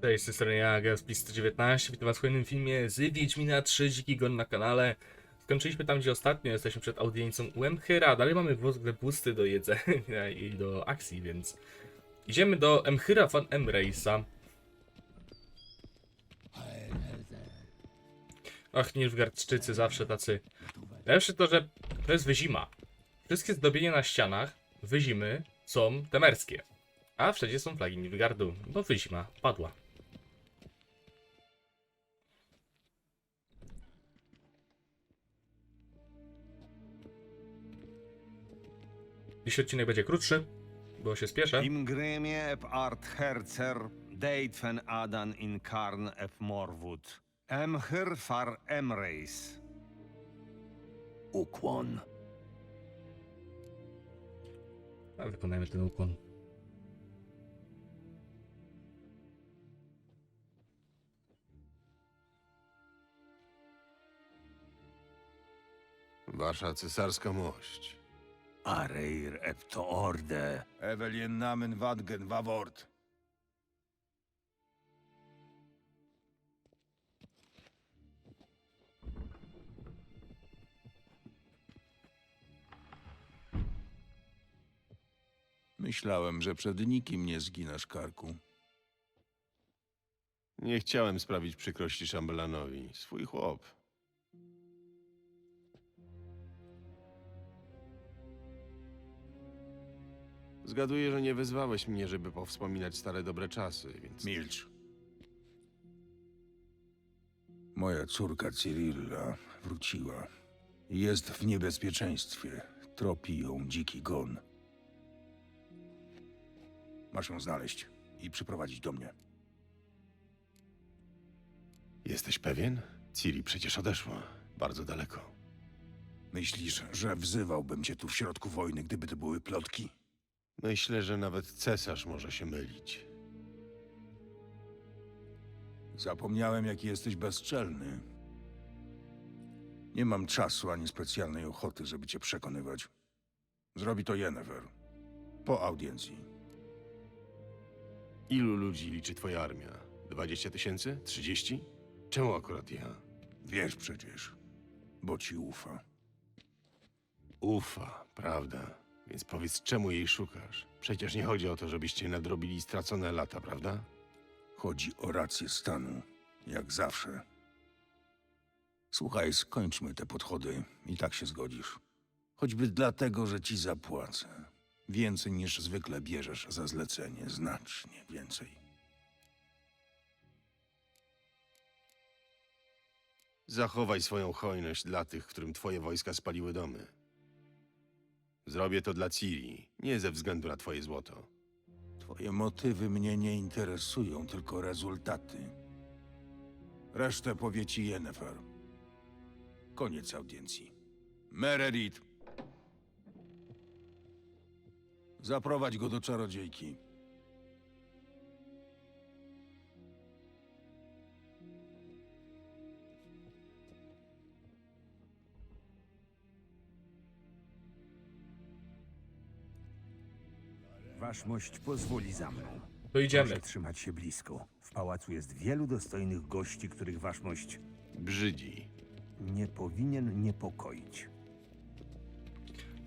Cześć, z tej strony ja, Gaspis119, witam was w kolejnym filmie z Wiedźmina 3 Dziki Gon na kanale. Skończyliśmy tam, gdzie ostatnio jesteśmy przed audiencją u Emchyra, dalej mamy w ogóle busty do jedzenia i do akcji, więc idziemy do Emchyra van Emreisa. Ach, Nilfgaardczycy zawsze tacy. Najlepsze to, że to jest wyzima. Wszystkie zdobienia na ścianach wyzimy są temerskie. A wszędzie są flagi Nilfgaardu, bo wyzima padła. Dziś odcinek będzie krótszy, bo się spieszę. Im grymie ep art herzer, deitfen adan in karn ep morwud. Emhyr far emreis. Ukłon. A wykonajmy ten ukłon. Wasza cesarska mość. Areir epto orde. Evelien namen wadgen wawort. Myślałem, że przed nikim nie zginasz karku. Nie chciałem sprawić przykrości szambelanowi. Swój chłop. Zgaduję, że nie wezwałeś mnie, żeby powspominać stare dobre czasy, więc... Milcz. Moja córka Cyrilla wróciła. Jest w niebezpieczeństwie. Tropi ją dziki gon. Masz ją znaleźć i przyprowadzić do mnie. Jesteś pewien? Ciri przecież odeszła. Bardzo daleko. Myślisz, że wzywałbym cię tu w środku wojny, gdyby to były plotki? Myślę, że nawet cesarz może się mylić. Zapomniałem, jaki jesteś bezczelny. Nie mam czasu ani specjalnej ochoty, żeby cię przekonywać. Zrobi to Yennefer. Po audiencji. Ilu ludzi liczy twoja armia? 20 tysięcy? 30? Czemu akurat ja? Wiesz przecież, bo ci ufa. Ufa, prawda? Więc powiedz, czemu jej szukasz? Przecież nie chodzi o to, żebyście nadrobili stracone lata, prawda? Chodzi o rację stanu, jak zawsze. Słuchaj, skończmy te podchody i tak się zgodzisz. Choćby dlatego, że ci zapłacę. Więcej niż zwykle bierzesz za zlecenie, znacznie więcej. Zachowaj swoją hojność dla tych, którym twoje wojska spaliły domy. Zrobię to dla Ciri, nie ze względu na twoje złoto. Twoje motywy mnie nie interesują, tylko rezultaty. Resztę powie ci Yennefer. Koniec audiencji. Meredith. Zaprowadź go do czarodziejki. Waszmość pozwoli za mną. To idziemy. Proszę trzymać się blisko. W pałacu jest wielu dostojnych gości, których waszmość Brzydzi. nie powinien niepokoić.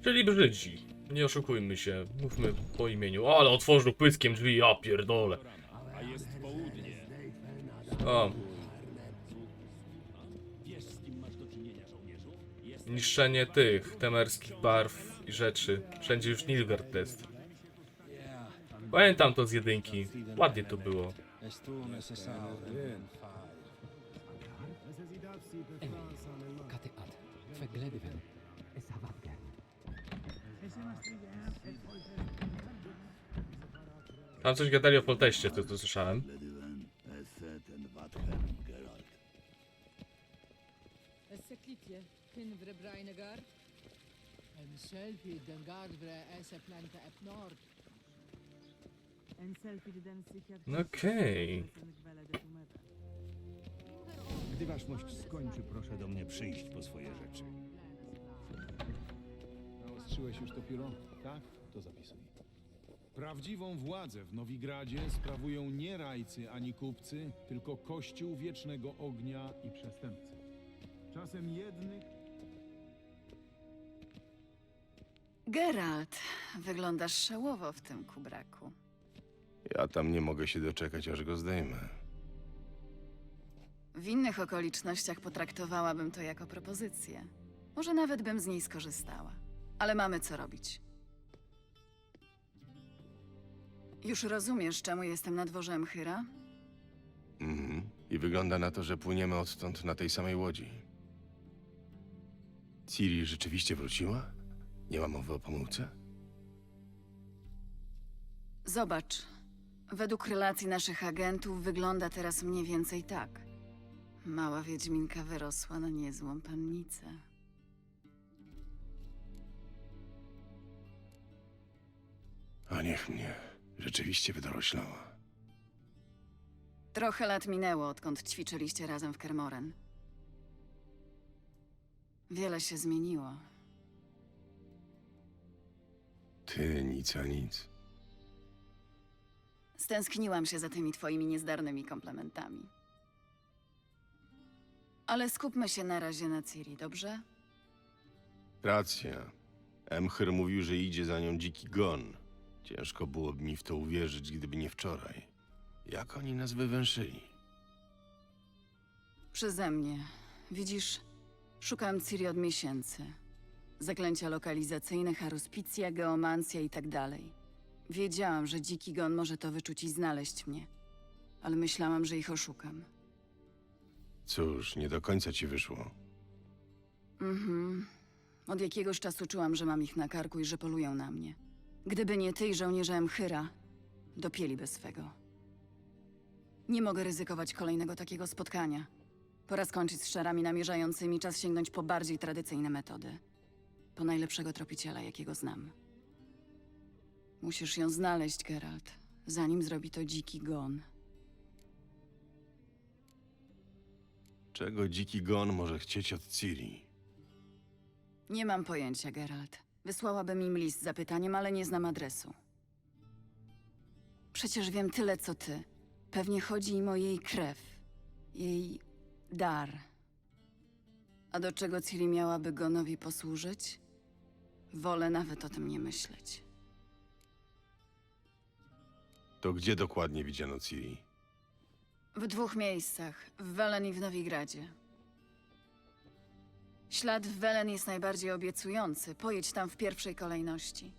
Czyli brzydzi. Nie oszukujmy się, mówmy po imieniu. Ale otworzył pyskiem drzwi, ja pierdolę. O. Niszczenie tych temerskich barw i rzeczy. Wszędzie już Nilgard jest. Pamiętam to z jedynki. Ładnie to było. Tam coś gadali o polteście, to, to słyszałem. En selfie den esse plante ep nord. No okej. Gdy waszmość skończy, proszę do mnie przyjść po swoje rzeczy. Naostrzyłeś już to pióro? Tak? To zapisuj. Prawdziwą władzę w Nowigradzie sprawują nie rajcy ani kupcy, tylko Kościół Wiecznego Ognia i przestępcy. Czasem jednych... Geralt, wyglądasz szałowo w tym kubraku. Ja tam nie mogę się doczekać, aż go zdejmę. W innych okolicznościach potraktowałabym to jako propozycję. Może nawet bym z niej skorzystała. Ale mamy co robić. Już rozumiesz, czemu jestem na dworze Emchyra? Mhm. I wygląda na to, że płyniemy odtąd na tej samej łodzi. Ciri rzeczywiście wróciła? Nie ma mowy o pomyłce? Zobacz. Według relacji naszych agentów wygląda teraz mniej więcej tak. Mała Wiedźminka wyrosła na niezłą pannicę. A niech mnie. Rzeczywiście wydoroślała. Trochę lat minęło, odkąd ćwiczyliście razem w Kermoren. Wiele się zmieniło. Ty nic a nic. Stęskniłam się za tymi twoimi niezdarnymi komplementami. Ale skupmy się na razie na Ciri, dobrze? Racja. Emhyr mówił, że idzie za nią dziki gon. Ciężko byłoby mi w to uwierzyć, gdyby nie wczoraj. Jak oni nas wywęszyli? Przeze mnie. Widzisz, szukam Ciri od miesięcy. Zaklęcia lokalizacyjne, haruspicja, geomancja i tak dalej. Wiedziałam, że dziki gon może to wyczuć i znaleźć mnie. Ale myślałam, że ich oszukam. Cóż, nie do końca ci wyszło. Mhm. Od jakiegoś czasu czułam, że mam ich na karku i że polują na mnie. Gdyby nie ty i żołnierze Emchyra, dopieliby swego. Nie mogę ryzykować kolejnego takiego spotkania. Pora skończyć z szarami namierzającymi, czas sięgnąć po bardziej tradycyjne metody. Po najlepszego tropiciela, jakiego znam. Musisz ją znaleźć, Geralt, zanim zrobi to dziki gon. Czego dziki gon może chcieć od Ciri? Nie mam pojęcia, Geralt. Wysłałabym im list z zapytaniem, ale nie znam adresu. Przecież wiem tyle, co ty. Pewnie chodzi im o jej krew. Jej dar. A do czego Ciri miałaby Gonowi posłużyć? Wolę nawet o tym nie myśleć. To gdzie dokładnie widziano Ciri? W dwóch miejscach, w Welen i w Nowigradzie. Ślad w Welen jest najbardziej obiecujący. Pojedź tam w pierwszej kolejności.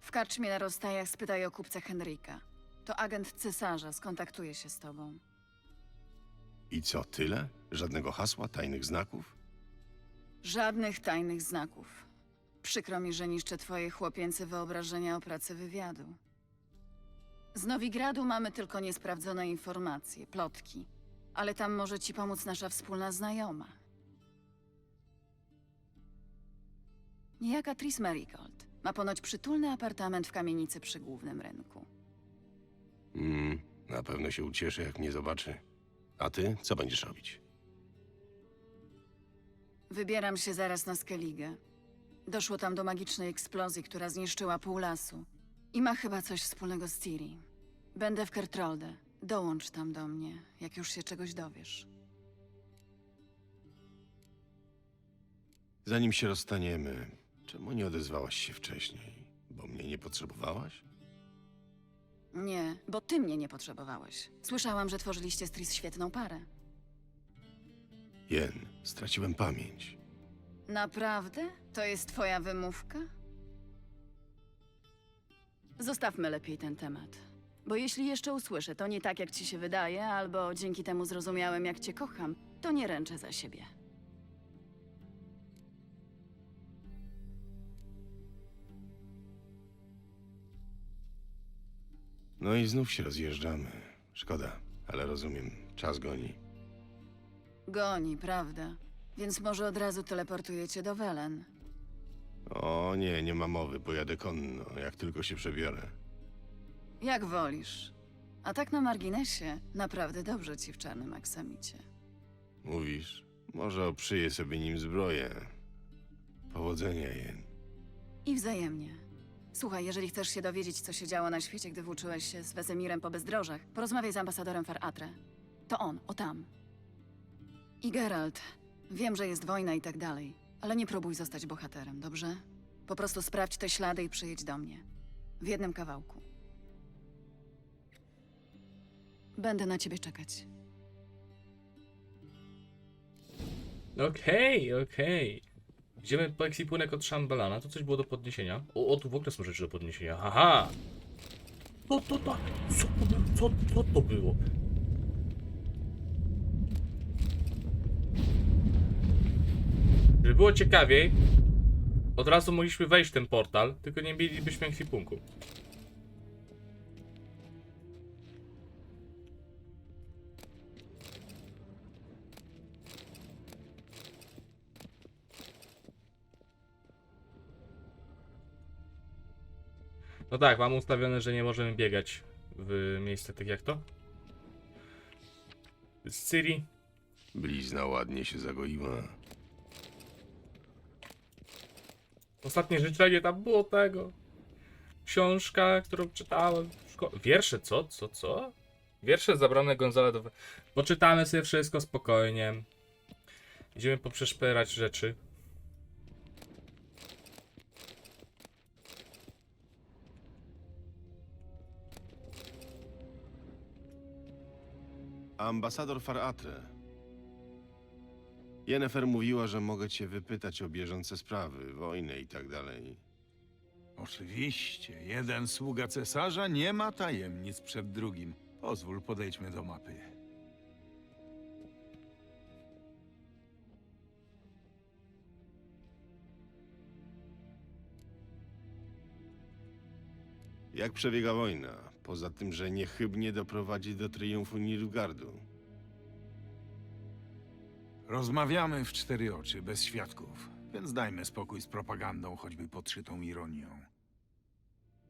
W karczmie na rozstajach spytaj o kupca Henryka. To agent cesarza, skontaktuje się z tobą. I co, tyle? Żadnego hasła, tajnych znaków? Żadnych tajnych znaków. Przykro mi, że niszczę twoje chłopięce wyobrażenia o pracy wywiadu. Z Nowigradu mamy tylko niesprawdzone informacje, plotki. Ale tam może ci pomóc nasza wspólna znajoma. Niejaka Tris Marigold. Ma ponoć przytulny apartament w kamienicy przy głównym rynku. Mm, na pewno się ucieszy, jak mnie zobaczy. A ty, co będziesz robić? Wybieram się zaraz na Skellige. Doszło tam do magicznej eksplozji, która zniszczyła pół lasu. I ma chyba coś wspólnego z Ciri. Będę w Kertrolde. Dołącz tam do mnie, jak już się czegoś dowiesz. Zanim się rozstaniemy, czemu nie odezwałaś się wcześniej? Bo mnie nie potrzebowałaś? Nie, bo ty mnie nie potrzebowałeś. Słyszałam, że tworzyliście z Tris świetną parę. Jen, straciłem pamięć. Naprawdę? To jest twoja wymówka? Zostawmy lepiej ten temat. Bo jeśli jeszcze usłyszę, to nie tak, jak ci się wydaje, albo dzięki temu zrozumiałem, jak cię kocham, to nie ręczę za siebie. No i znów się rozjeżdżamy. Szkoda, ale rozumiem, czas goni. Goni, prawda? Więc może od razu teleportujecie do Welen. O nie, nie ma mowy, pojadę konno, jak tylko się przebiorę. Jak wolisz. A tak na marginesie, naprawdę dobrze ci w czarnym aksamicie. Mówisz, może oprzyję sobie nim zbroję. Powodzenia, Jen. I wzajemnie. Słuchaj, jeżeli chcesz się dowiedzieć, co się działo na świecie, gdy włóczyłeś się z Wezemirem po bezdrożach, porozmawiaj z ambasadorem Faratre. To on, o tam. I Geralt, wiem, że jest wojna i tak dalej, ale nie próbuj zostać bohaterem, dobrze? Po prostu sprawdź te ślady i przyjedź do mnie. W jednym kawałku. Będę na ciebie czekać. Okej, okej. Idziemy po ekwipunek od Shambhalana. Tu coś było do podniesienia. O, o, tu w ogóle są rzeczy do podniesienia. Haha! Co to tak? Co to, co, co to było? Żeby było ciekawiej, od razu mogliśmy wejść w ten portal, tylko nie mielibyśmy ekwipunku. No tak, mam ustawione, że nie możemy biegać w miejsce tak jak to. Z Ciri. Blizna ładnie się zagoiła. Ostatnie życzenie tam było tego. Książka, którą czytałem. szko- Wiersze, co? Co? Co? Wiersze zabrane Gonzalo do... Poczytamy sobie wszystko spokojnie. Idziemy poprzeszperać rzeczy. Ambasador Faratre. Jennefer mówiła, że mogę cię wypytać o bieżące sprawy, wojnę i tak dalej. Oczywiście, jeden sługa cesarza nie ma tajemnic przed drugim. Pozwól, podejdźmy do mapy. Jak przebiega wojna? Poza tym, że niechybnie doprowadzi do triumfu Nilfgaardu. Rozmawiamy w cztery oczy, bez świadków, więc dajmy spokój z propagandą, choćby podszytą ironią.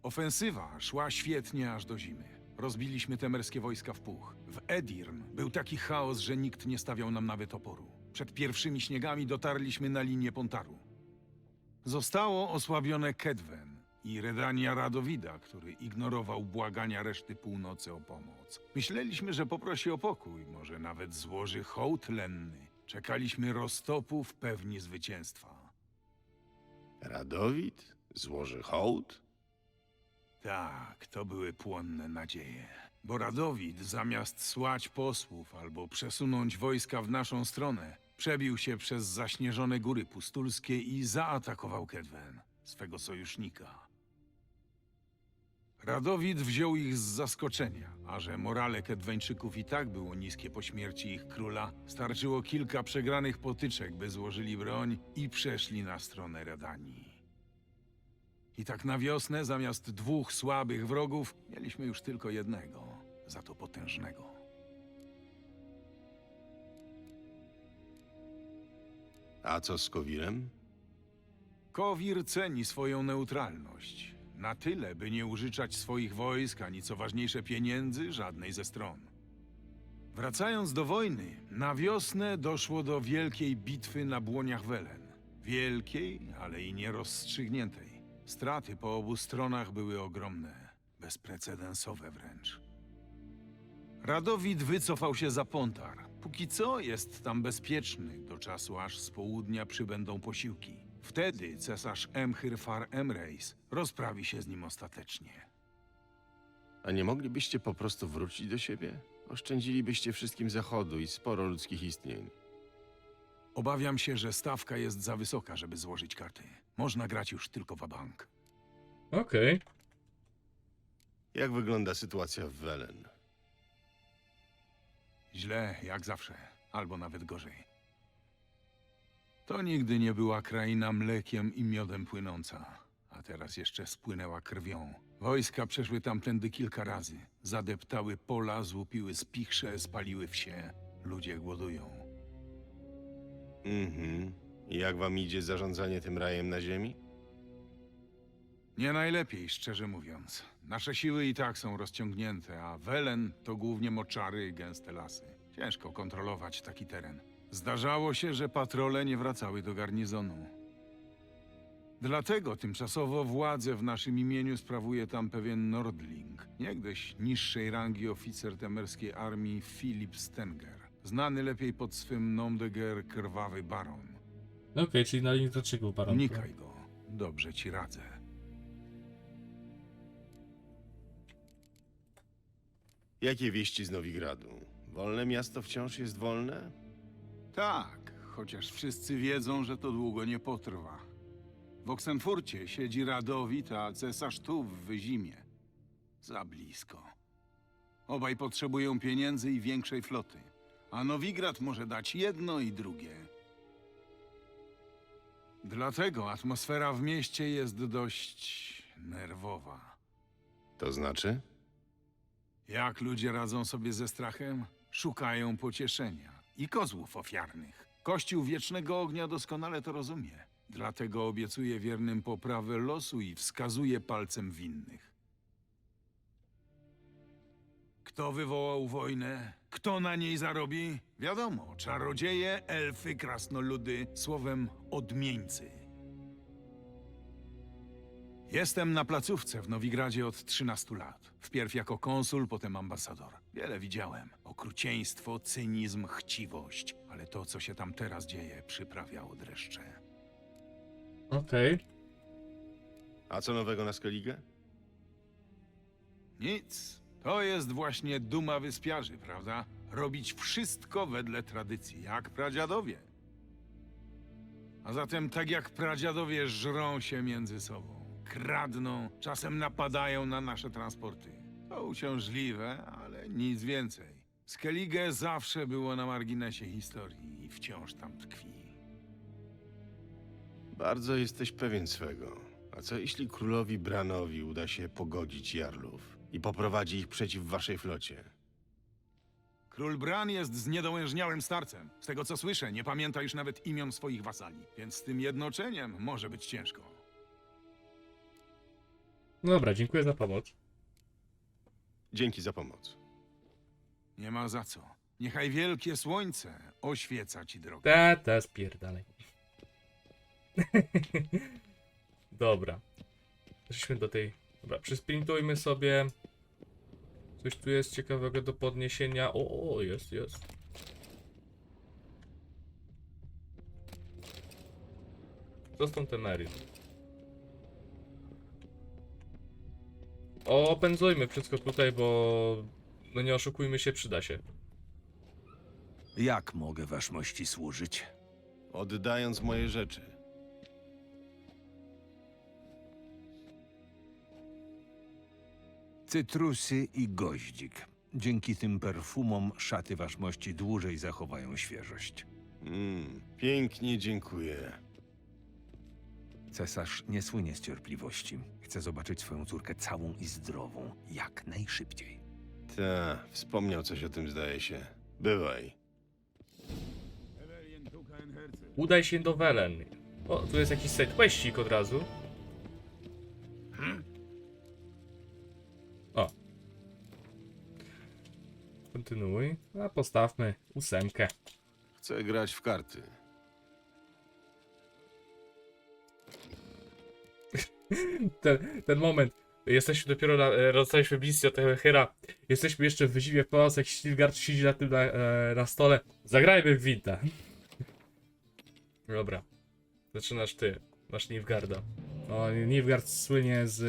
Ofensywa szła świetnie aż do zimy. Rozbiliśmy temerskie wojska w puch. W Edirn był taki chaos, że nikt nie stawiał nam nawet oporu. Przed pierwszymi śniegami dotarliśmy na linię Pontaru. Zostało osłabione Kedwen i Redania Radowida, który ignorował błagania reszty północy o pomoc. Myśleliśmy, że poprosi o pokój, może nawet złoży hołd lenny. Czekaliśmy roztopów pewni zwycięstwa. Radowid? Złoży hołd? Tak, to były płonne nadzieje. Bo Radowid, zamiast słać posłów albo przesunąć wojska w naszą stronę, przebił się przez zaśnieżone góry pustulskie i zaatakował Kedwen, swego sojusznika. Radowid wziął ich z zaskoczenia, a że morale Kedweńczyków i tak było niskie po śmierci ich króla, starczyło kilka przegranych potyczek, by złożyli broń i przeszli na stronę Redanii. I tak na wiosnę, zamiast dwóch słabych wrogów, mieliśmy już tylko jednego, za to potężnego. A co z Kowirem? Kowir ceni swoją neutralność. Na tyle, by nie użyczać swoich wojsk, ani co ważniejsze pieniędzy żadnej ze stron. Wracając do wojny, na wiosnę doszło do wielkiej bitwy na błoniach Welen. Wielkiej, ale i nierozstrzygniętej. Straty po obu stronach były ogromne, bezprecedensowe wręcz. Radowid wycofał się za Pontar. Póki co jest tam bezpieczny, do czasu aż z południa przybędą posiłki. Wtedy cesarz Emhyr Far Emreis rozprawi się z nim ostatecznie. A nie moglibyście po prostu wrócić do siebie? Oszczędzilibyście wszystkim zachodu i sporo ludzkich istnień. Obawiam się, że stawka jest za wysoka, żeby złożyć karty. Można grać już tylko w bank. Okej. Jak wygląda sytuacja w Welen? Źle, jak zawsze, albo nawet gorzej. To nigdy nie była kraina mlekiem i miodem płynąca, a teraz jeszcze spłynęła krwią. Wojska przeszły tamtędy kilka razy. Zadeptały pola, złupiły spichrze, spaliły wsie. Ludzie głodują. Mhm. Jak wam idzie zarządzanie tym rajem na ziemi? Nie najlepiej, szczerze mówiąc. Nasze siły i tak są rozciągnięte, a Welen to głównie moczary i gęste lasy. Ciężko kontrolować taki teren. Zdarzało się, że patrole nie wracały do garnizonu. Dlatego tymczasowo władzę w naszym imieniu sprawuje tam pewien Nordling, niegdyś niższej rangi oficer temerskiej armii Philip Stenger, znany lepiej pod swym nom de guerre Krwawy Baron. Okej, czyli na linii dlaczego baron? Unikaj go, dobrze ci radzę. Jakie wieści z Nowigradu? Wolne miasto wciąż jest wolne? Tak, chociaż wszyscy wiedzą, że to długo nie potrwa. W Oksenfurcie siedzi Radowit, a cesarz tu w Wyzimie. Za blisko. Obaj potrzebują pieniędzy i większej floty, a Nowigrad może dać jedno i drugie. Dlatego atmosfera w mieście jest dość nerwowa. To znaczy? Jak ludzie radzą sobie ze strachem? Szukają pocieszenia i kozłów ofiarnych. Kościół Wiecznego Ognia doskonale to rozumie. Dlatego obiecuje wiernym poprawę losu i wskazuje palcem winnych. Kto wywołał wojnę? Kto na niej zarobi? Wiadomo, czarodzieje, elfy, krasnoludy, słowem odmieńcy. Jestem na placówce w Nowigradzie od 13 lat. Wpierw jako konsul, potem ambasador. Wiele widziałem. Okrucieństwo, cynizm, chciwość. Ale to, co się tam teraz dzieje, przyprawiało dreszcze. Okej. A co nowego na Skellige? Nic. To jest właśnie duma wyspiarzy, prawda? Robić wszystko wedle tradycji, jak pradziadowie. A zatem tak jak pradziadowie żrą się między sobą. Kradną, czasem napadają na nasze transporty. To uciążliwe, ale nic więcej. Skellige zawsze było na marginesie historii i wciąż tam tkwi. Bardzo jesteś pewien swego. A co jeśli królowi Branowi uda się pogodzić Jarlów i poprowadzi ich przeciw waszej flocie? Król Bran jest zniedołężniałym starcem. Z tego co słyszę, nie pamięta już nawet imion swoich wasali, więc z tym jednoczeniem może być ciężko. Dobra, dziękuję za pomoc. Dzięki za pomoc. Nie ma za co. Niechaj wielkie słońce oświeca ci drogę. Ta, ta, spierdalaj. Dobra. Przejdźmy do tej... Dobra, przysprintujmy sobie. Coś tu jest ciekawego do podniesienia. O, o jest, jest. Co z tą Temerią? O, pędzujmy wszystko tutaj, bo... No nie oszukujmy się, przyda się. Jak mogę waszmości służyć? Oddając moje rzeczy. Cytrusy i goździk. Dzięki tym perfumom szaty waszmości dłużej zachowają świeżość. Mm, pięknie dziękuję. Cesarz nie słynie z cierpliwości. Chce zobaczyć swoją córkę całą i zdrową, jak najszybciej. Ta, wspomniał coś o tym, zdaje się. Bywaj. Udaj się do Welen. O, tu jest jakiś side questik od razu. O. Kontynuuj. A postawmy ósemkę. Chcę grać w karty. Ten, ten moment. Jesteśmy dopiero na, e, dostaliśmy misję od tego Hyra. Jesteśmy jeszcze w wyzimie w pałacu, jak siedzi na tym na, e, na stole. Zagrajmy w Winta. Dobra. Zaczynasz ty. Masz Nilfgaarda. O, Nilfgaard słynie z...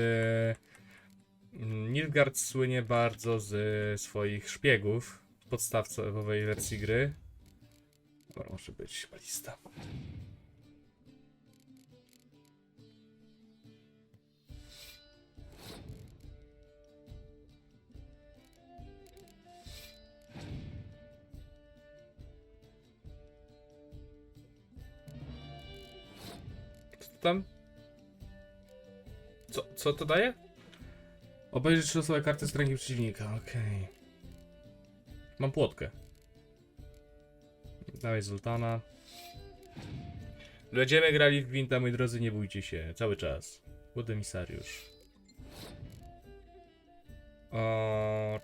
mm, Nilfgaard słynie bardzo z swoich szpiegów w podstawcowej wersji gry. Dobra, może być balista. Tam? Co, co to daje? Obejrzyj trzy losowe karty z ręki przeciwnika, okej. Mam płotkę. Dawaj Zoltana. Będziemy grali w Gwinta, moi drodzy, nie bójcie się, cały czas. Młody misariusz. O...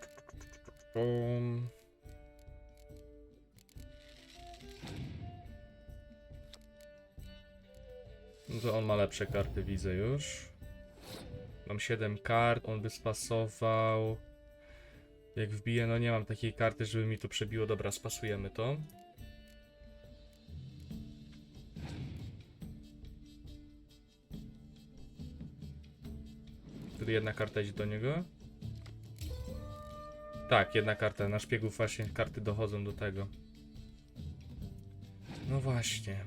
Um. to on ma lepsze karty, widzę już. Mam 7 kart, on by spasował. Jak wbiję, no nie mam takiej karty, żeby mi to przebiło. Dobra, spasujemy to. Wtedy jedna karta idzie do niego. Tak, jedna karta. Na szpiegów właśnie karty dochodzą do tego. No właśnie.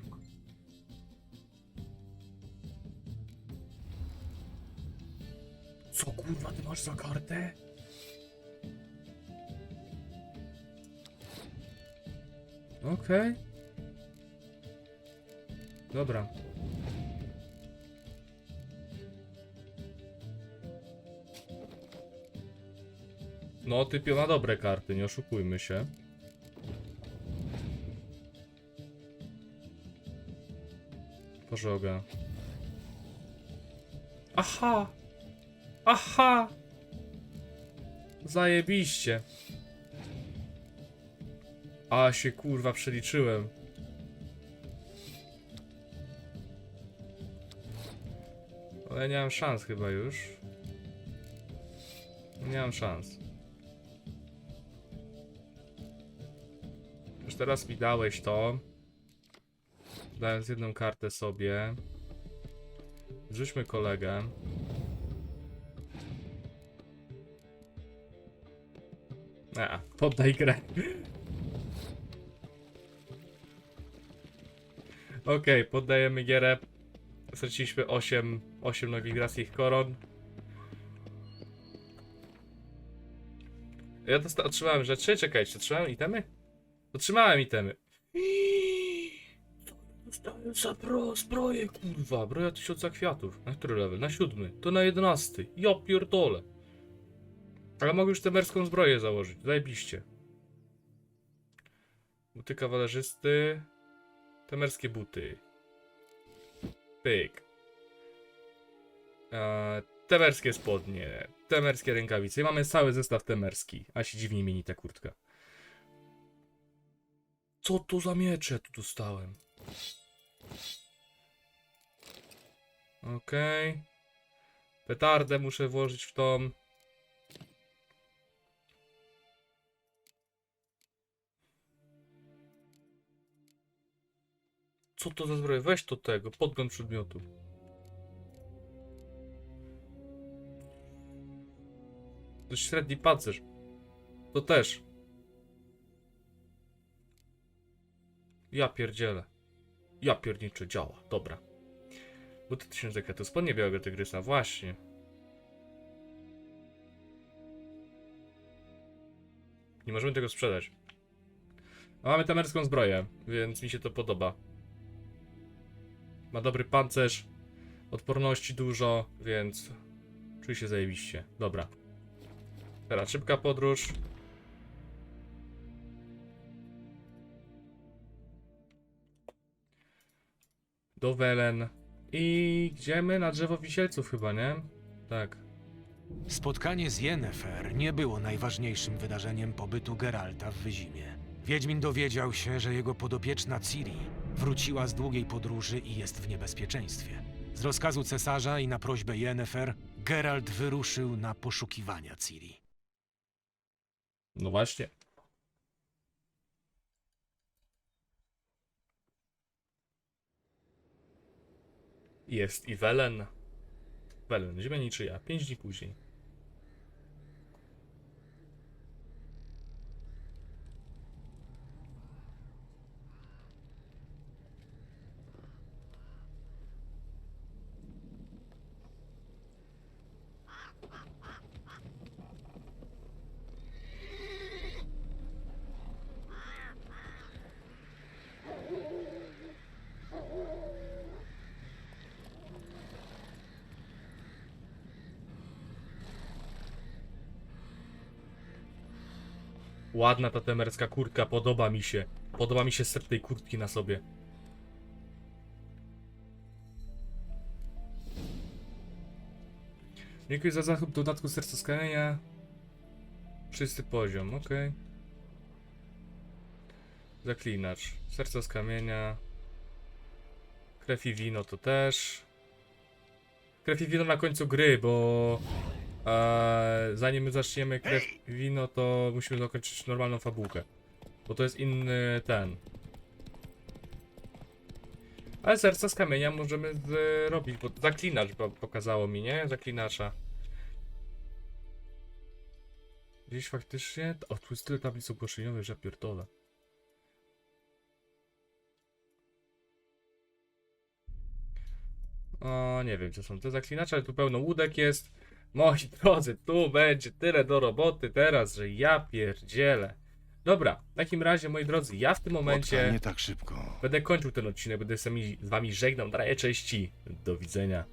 Masz za kartę? Okej. Dobra. No, typio ma dobre karty, nie oszukujmy się. Pożoga. Aha! Aha! Zajebiście. A się kurwa przeliczyłem. Ale nie mam szans chyba już. Nie mam szans. Już teraz mi dałeś to. Dając jedną kartę sobie. Zrzućmy kolegę. Poddaj grę. Okej, poddajemy gierę. Straciliśmy 8, 8 nowigrackich koron. Ja dosta- otrzymałem rzeczy, czekajcie, otrzymałem itemy? Otrzymałem itemy. Dostałem za bro, zbroję, kurwa, broja tysiąca kwiatów. Na który level? Na siódmy. To na jedenasty. Ja pierdolę. Ale mogę już temerską zbroję założyć. Zajebiście. Buty kawalerzysty. Temerskie buty. Pyk. Eee, temerskie spodnie. Temerskie rękawice. I mamy cały zestaw temerski. A się dziwnie mieni ta kurtka. Co to za miecze tu dostałem? Okej. Petardę muszę włożyć w tą. Co to za zbroja? Weź to tego, podgląd przedmiotu. To średni pancerz. To też. Ja pierdzielę. Ja pierniczę, działa. Dobra. Buty tysiące kwiatu, spodnie białego tygrysa, właśnie. Nie możemy tego sprzedać. A mamy tamerską zbroję, więc mi się to podoba. Ma dobry pancerz, odporności dużo, więc czuję się zajebiście. Dobra. Teraz szybka podróż. Do Welen. I gdzie my? Na drzewo wisielców chyba, nie? Tak. Spotkanie z Yennefer nie było najważniejszym wydarzeniem pobytu Geralta w Wyzimie. Wiedźmin dowiedział się, że jego podopieczna Ciri wróciła z długiej podróży i jest w niebezpieczeństwie. Z rozkazu cesarza i na prośbę Yennefer, Geralt wyruszył na poszukiwania Ciri. No właśnie. Jest i Welen. Welen, ziemia niczyja. Pięć dni później. Ładna ta temerska kurtka, podoba mi się. Podoba mi się set tej kurtki na sobie. Dziękuję za zakup dodatku serca skania. Czysty poziom, ok. Zaklinacz. Serce z kamienia. Krew i wino to też. krew i wino na końcu gry, bo zanim my zaczniemy krew wino, to musimy zakończyć normalną fabułkę. Bo to jest inny ten. Ale serca z kamienia możemy zrobić, bo zaklinacz pokazało mi, nie? Zaklinacza. Gdzieś faktycznie... O, tu jest tyle tablic ogłoszeniowych, że pierdolę. O, nie wiem, gdzie są te zaklinacze, ale tu pełno łódek jest. Moi drodzy, tu będzie tyle do roboty teraz, że ja pierdzielę. Dobra, w takim razie, moi drodzy, ja w tym Momencie... nie tak szybko. będę kończył ten odcinek, będę z wami- z wami żegnał. Daję cześci. Do widzenia.